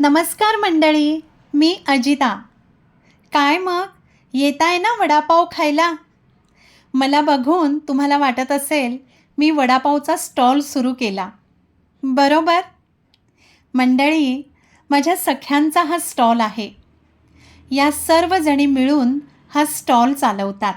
नमस्कार मंडळी मी अजिता. काय मग? येताय ना वडापाव खायला? मला बघून तुम्हाला वाटत असेल मी वडापावचा स्टॉल सुरू केला. बरोबर? मंडळी माझ्या सख्यांचा हा स्टॉल आहे. या सर्वजणी मिळून हा स्टॉल चालवतात.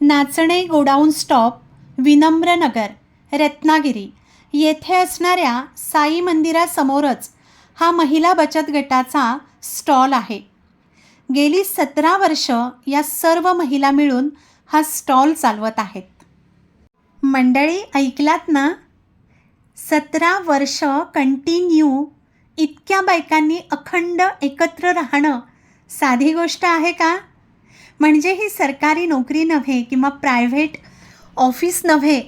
Nachane godown stop Vinamranagar Ratnagiri. येथे असणाऱ्या साई मंदिरासमोरच हा महिला बचत गटाचा स्टॉल आहे. गेली सतरा वर्ष या सर्व महिला मिळून हा स्टॉल चालवत आहेत. मंडळी ऐकलात ना? सतरा वर्ष कंटिन्यू इतक्या बायकांनी अखंड एकत्र राहणं साधी गोष्ट आहे का? म्हणजे ही सरकारी नोकरी नव्हे किंवा प्रायव्हेट ऑफिस नव्हे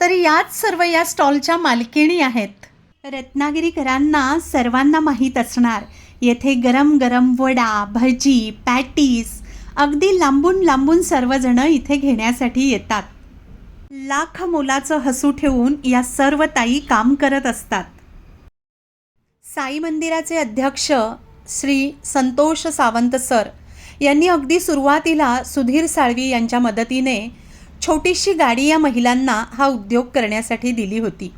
तर याच सर्व या स्टॉलच्या मालकिणी आहेत. रत्नागिरीकरांना सर्वांना माहीत असणार. येथे गरम गरम वडा भजी पॅटीस अगदी लांबून लांबून सर्वजणं इथे घेण्यासाठी येतात. लाख मोलाचं हसू ठेवून या सर्व ताई काम करत असतात. साई मंदिराचे अध्यक्ष श्री संतोष सावंत सर यांनी अगदी सुरुवातीला सुधीर साळवी यांच्या मदतीने छोटीशी गाडी या महिलांना हा उद्योग करण्यासाठी दिली होती.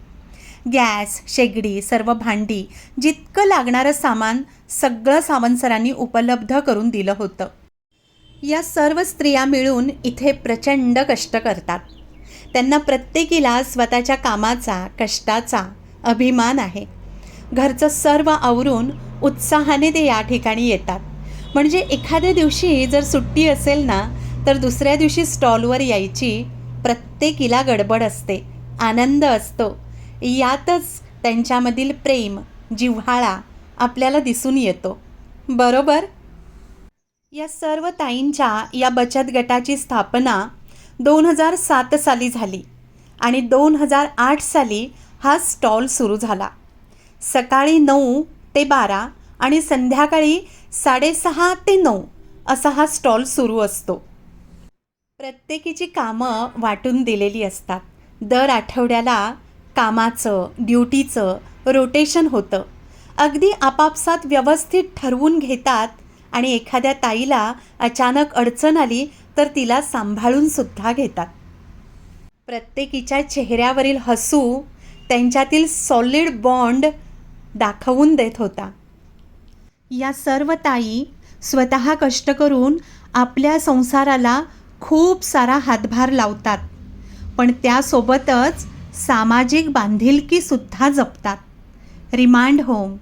गॅस शेगडी सर्व भांडी जितकं लागणारं सामान सगळं सावंत सरांनी उपलब्ध करून दिलं होतं. या सर्व स्त्रिया मिळून इथे प्रचंड कष्ट करतात. त्यांना प्रत्येकीला स्वतःच्या कामाचा कष्टाचा अभिमान आहे. घरचं सर्व आवरून उत्साहाने ते या ठिकाणी येतात. म्हणजे एखाद्या दिवशी जर सुट्टी असेल ना तर दुसऱ्या दिवशी स्टॉलवर यायची प्रत्येकीला गडबड असते आनंद असतो. यातच त्यांच्यामधील प्रेम जिव्हाळा आपल्याला दिसून येतो. बरोबर? या सर्व ताईंच्या या बचत गटाची स्थापना दोन हजार सात साली झाली आणि दोन हजार आठ साली हा स्टॉल सुरू झाला. सकाळी नऊ ते बारा आणि संध्याकाळी साडेसहा ते नऊ असा हा स्टॉल सुरू असतो. प्रत्येकीची कामं वाटून दिलेली असतात. दर आठवड्याला कामाचं ड्युटीचं रोटेशन होतं. अगदी आपापसात व्यवस्थित ठरवून घेतात आणि एखाद्या ताईला अचानक अडचण आली तर तिला सांभाळून सुद्धा घेतात. प्रत्येकीच्या चेहऱ्यावरील हसू त्यांच्यातील सॉलिड बॉन्ड दाखवून देत होता. या सर्व ताई स्वतः कष्ट करून आपल्या संसाराला खूप सारा हातभार लावतात. पण त्यासोबतच सामाजिक बांधिलकीसुद्धा जपतात. रिमांड होम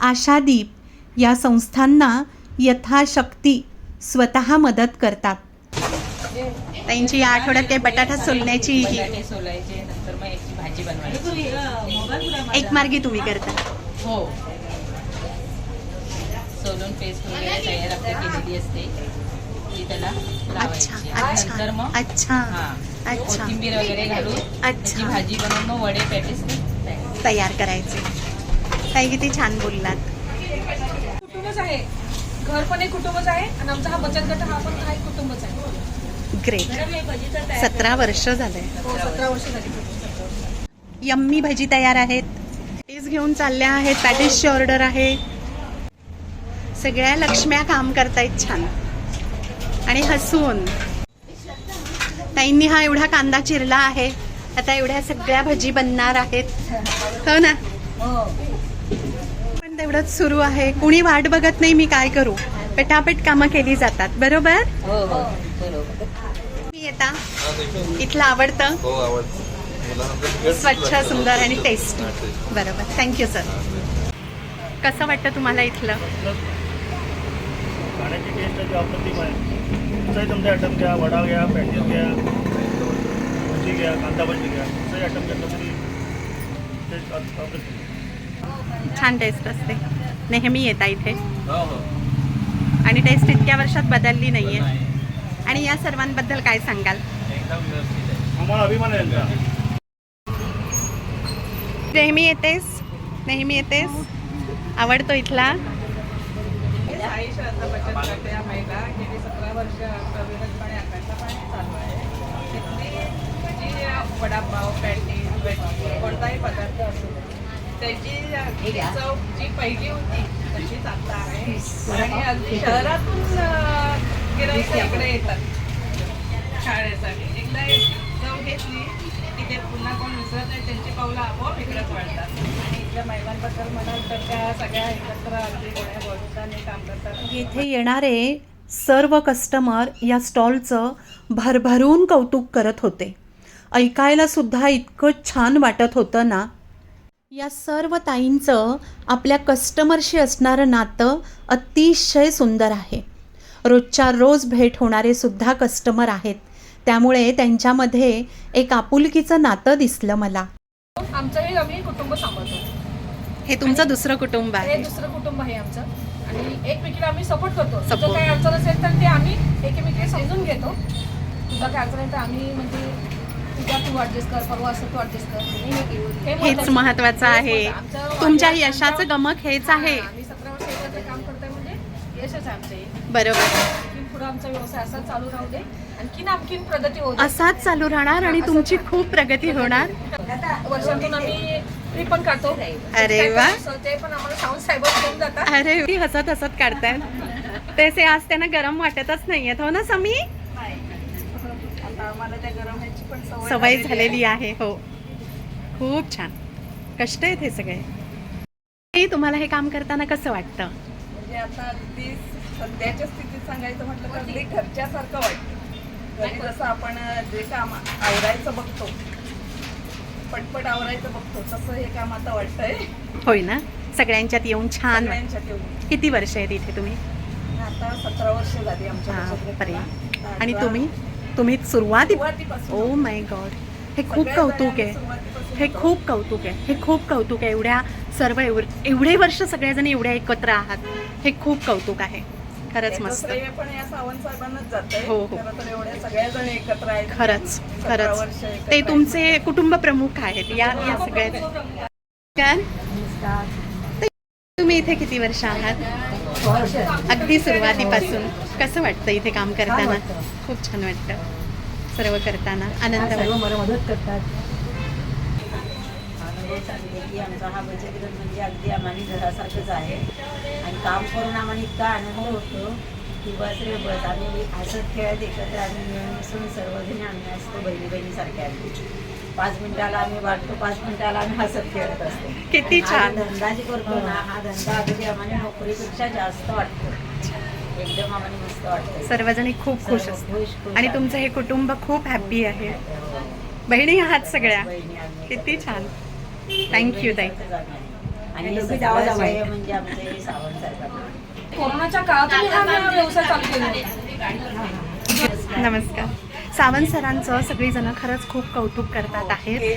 आशादीप या संस्थांना यथाशक्ती स्वतः मदत करतात. त्यांची या आठवड्यात काही बटाटा सोलण्याची ही. सोलायचे नंतर मग याची भाजी बनवायची एक मार्गी तुम्ही करता. हो. सोलून पेस्ट वगैरे तयार आपली केलेली असते. ती त्याला अच्छा अच्छा मग हा. अच्छा कोथिंबीर वगैरे घालून अच्छा. भाजी बनवून मग वडे पॅटीस तयार. तयार करायचे. ताई किती छान बोललात. कुटुंबच आहे. घर पण एक कुटुंबच आहे आणि आमचा हा बचत गट हा पण हा एक कुटुंबच आहे. ग्रेट सतरा वर्ष झालंय हो सतरा वर्ष झाली. यम्मी भजी तयार आहेत. पॅटीस घेऊन चालल्या आहेत. पॅटीसची ऑर्डर आहे. सगळ्या लक्ष्म्या काम करतायत छान. आणि हसून. ताईंनी हा एवढा कांदा चिरला आहे. आता एवढ्या सगळ्या भजी बनणार आहेत. हो ना? पण तेवढंच सुरू आहे. कुणी वाट बघत नाही मी काय करू. पटापट कामं केली जातात. बरोबर? हो हो. मी येता. इथलं आवडतं. हो स्वच्छ सुंदर आणि टेस्टी बरोबर. थँक्यू सर कसं वाटतं तुम्हाला इथलं? कुठचाही तुमचे आयटम घ्या वडा घ्या पॅटीस घ्या भजी घ्या कांदा भजी घ्या कुठचाही आयटम घेतलं तरी छान टेस्ट असते. नेहमी येता इथे. हो हो. आणि टेस्ट इतक्या वर्षात बदलली नाही. आहे आणि या सर्वांबद्दल काय सांगाल? आम्हाला अभिमान आहे नेहमी येतेस? नेहमी येतेस? आवडतो इथला? वर्ष अविरतपणे अखंडपणे चालू आहे. तिथली जी वडापाव पॅटीस भजी कोणताही पदार्थ असो त्याची चव जी पहिली होती तशीच आता आहे. आणि अगदी शहरातून गिराईक इकडे येतात शाळेसाठी. एकदा एक चव घेतली की ते पुन्हा कोण विसरत नाही त्यांची पावलं आपोआप इकडेच वाढतात. आणि इथल्या महिलांबद्दल म्हणाल तर त्या सगळ्या एकत्र अगदी बोलताना काम करतात. येथे येणारे सर्व कस्टमर या स्टॉलचं भरभरून कौतुक करत होते. ऐकायला सुद्धा इतकं छान वाटत होतं ना? या सर्व ताईंचं आपल्या कस्टमरशी असणारं नातं अतिशय सुंदर आहे. रोजच्या रोज भेट होणारे सुद्धा कस्टमर आहेत. त्यामुळे त्यांच्यामध्ये एक आपुलकीचं नातं दिसलं मला. आमचंही आम्ही कुटुंब सांभाळतो. हे तुमचं दुसरं कुटुंब हे दुसरं कुटुंब आहे आमचं. आणि एकमेकीला आम्ही सपोर्ट करतो. तुझं काही अडचण असेल तर ते आम्ही एकमेकीला समजून घेतो. तुझं काय अडचण आहे तर आम्ही म्हणजे तुझ्या तू ॲडजस्ट कर परवा असं तू ॲडजस्ट कर. हे हेच महत्वाचं. आहे. आमचं तुमच्या यशाचं गमक हेच आहे. आम्ही सतरा वर्ष एकत्र काम करतोय म्हणजे यशच आहे आमचं. हे. बरोबर. आणखीन पुढे आमचा व्यवसाय असाच चालू राहू दे. आणखीन आणखीन प्रगती होऊ दे. असाच चालू राहणार आणि तुमची खूप प्रगती होणार. वर्षातून आम्ही ट्रिप पण काढतो. अरे वा. ते पण आम्हाला साऊंड साहेब घेऊन जातात अरे ती हसत हसत काढतायत तसे आज त्यांना गरम वाटतच नाहीयेत हो ना समी? सवय झालेली आहे. हो. खूप छान. कष्ट आहेत हे सगळे. तुम्हाला हे काम करताना कसं वाटतं? म्हणजे आता अगदी सध्याच्या स्थितीत सांगायचं म्हटलं तर अगदी घरच्यासारखं वाटतं. जसं आपण जे काम आवरायचं बघतो पटपट आवरायचं बघतो. तसं हे काम आता वाटतंय. होय ना? सगळ्यांच्यात येऊन छान वाटतं. सगळ्यांच्यात येऊन. किती वर्ष आहेत इथे तुम्ही? आता सतरा वर्ष झाली आमच्या हा, बरे. आणि आता तुम्ही? तुम्ही सुरुवाती सुरुवातीपासून. ओ माय गॉड हे खूप सगळ्या कौतुक आहे. सुरुवातीपासून हे होतं. खूप कौतुक आहे. हे खूप कौतुक आहे. एवढ्या सर्व एवढे एवढे वर्ष सगळेजण एवढ्या एकत्र आहात. हे खूप कौतुक आहे. खरंच मस्त. पण या सावंत साहेबांनाच जातंय. हो, हो. खरं तर एवढ्या सगळ्या जण एकत्र आहेत. खरंच खरंच. ते. तुमचे कुटुंब प्रमुख आहेत. या या सगळ्याचे काय ते तुम्ही इथे किती वर्ष आहात? अगदी सुरुवातीपासून. कसं वाटतं इथे काम करताना? खूप छान वाटतं. सर्व करताना. आनंद मदत करतात. सांगते की आमचा हा बचत गट म्हणजे अगदी आम्हाला घरासारखंच आहे. आणि काम करून आम्हाला इतका आनंद होतो. की बस रे बस. आम्ही हसत खेळत एकत्र आम्ही मिळून मिसळून सर्वजणी आम्ही असतो बहिणी बहिणीसारख्या अगदी पाच मिनिटाला आम्ही वाटतो पाच मिनिटाला आम्ही हसत खेळत असतो. किती हा छान. धंदा जे करतो ना हा धंदा अगदी आम्हाला नोकरीपेक्षा जास्त वाटतो. एकदम आम्हाला मस्त वाटतं सर्वजणी खूप खुश असतात. खुश आणि. तुमचं हे कुटुंब खूप हॅप्पी आहे. बहिणी आहात सगळ्या. बहिणी किती छान. थँक्यू ताई. आणि म्हणजे आमचे हे सावंत साहेबांना. कोरोनाच्या काळात हा व्यवसाय चालू केला नमस्कार. सावंत सरांचं सगळीजणं खरंच खूप कौतुक करतात आहेत. हे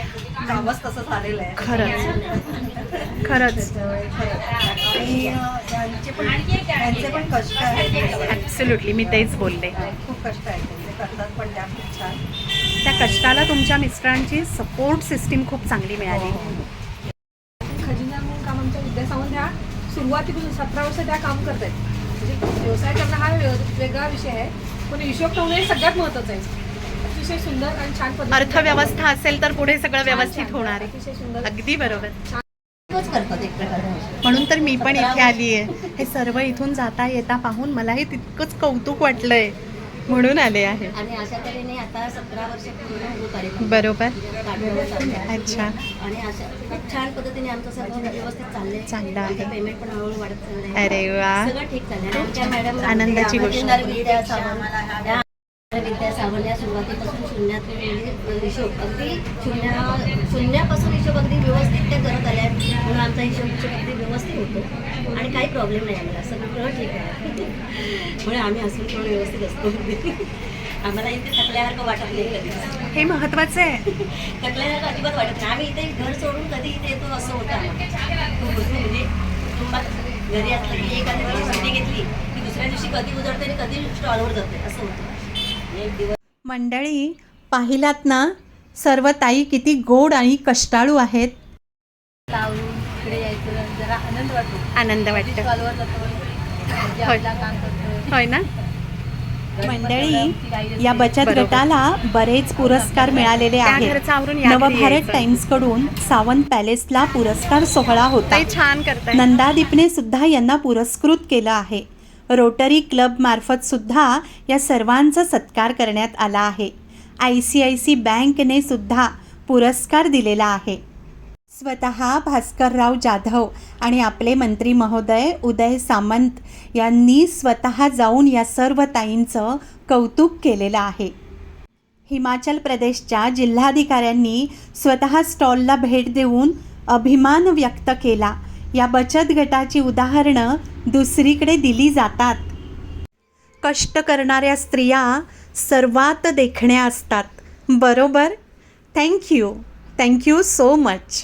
कामच तसं झालेलं आहे. खरंच. खरंच. त्यांचे पण त्यांचे पण कष्ट आहेत. ॲब्सोल्युटली मी तेच बोलले. खूप कष्ट आहेत त्यांचे. करतात पण त्या खूप छान. त्या कष्टाला तुमच्या मिस्टरांची सपोर्ट सिस्टीम खूप चांगली मिळाली खजिना म्हणून काम आमच्या विद्या सावंत ह्या सुरुवातीपासून सतरा वर्ष त्या काम करत आहेत म्हणजे व्यवसाय करणं हा वेगळा विषय आहे. पण हिशोब ठेवणं हे सगळ्यात महत्त्वाचं आहे. अतिशय सुंदर आणि छान अर्थव्यवस्था असेल तर पुढे सगळं व्यवस्थित होणार आहे. अतिशय सुंदर. अगदी बरोबर. करतात एक प्रकारे. म्हणून तर मी पण इथे आली आहे हे सर्व इथून जाता येता पाहून मलाही तितकंच कौतुक वाटलंय. म्हणून आले आहे. आणि अशा तऱ्हेने आता सतरा वर्ष पूर्ण होत आले बरोबर. अच्छा. आणि अशा खूप छान पद्धतीने आमचं सर्व व्यवस्थित चाललंय. चांगलं आहे. पेमेंट पण हळूहळू वाढत चाललंय. अरे वा. सगळं ठीक चाललंय. आनंदाची गोष्ट. विद्या सावंत त्या विद्या सावंत या सुरुवातीपासून शून्यात म्हणजे हिशोब. अगदी शून्य शून्यापासून हिशोब अगदी व्यवस्थित ते करत आल्या म्हणून आमचा हिशोब हिशोब अगदी व्यवस्थित होतो. आणि काही प्रॉब्लेम नाही आम्हाला. सगळं ठीक आहे. म्हणून आम्ही हसून थोडं व्यवस्थित असतो. आम्हाला इथे थकल्यासारखं वाटत नाही कधीच. हे महत्वाचं आहे. थकल्यासारखं अजिबात वाटत नाही. आम्ही इथे घर सोडून कधी इथे येतो असं होतं आम्हाला. म्हणजे कुटुंबात घरी असलं की एखादी दिवस सुट्टी घेतली की दुसऱ्या दिवशी कधी उजळते आणि कधी स्टॉलवर जाते. असं होतं. मंडळी पाहिलात ना? सर्व ताई किती गोड आणि कष्टाळू आहेत. आनंद वाटतो. होय. ना? मंडळी या बचत गटाला बरेच पुरस्कार मिळालेले आहेत. नवभारत टाइम्सकडून सावंत पॅलेसला पुरस्कार सोहळा होता. नंदादीपने सुद्धा यांना पुरस्कृत केलं आहे. रोटरी क्लबमार्फतसुद्धा सुद्धा या सर्वांचा सत्कार करण्यात आला आहे. आय सी आय सी बँकने सुद्धा पुरस्कार दिलेला आहे. स्वतः भास्करराव जाधव आणि आपले मंत्री महोदय उदय सामंत यांनी स्वतः जाऊन या सर्व ताईंचं कौतुक केलेलं आहे. हिमाचल प्रदेशच्या जिल्हाधिकाऱ्यांनी स्वतः स्टॉलला भेट देऊन अभिमान व्यक्त केला या बचत गटाची उदाहरणं दुसरीकडे दिली जातात. कष्ट करणाऱ्या स्त्रिया सर्वात देखण्या असतात. बरोबर? Thank you thank you so much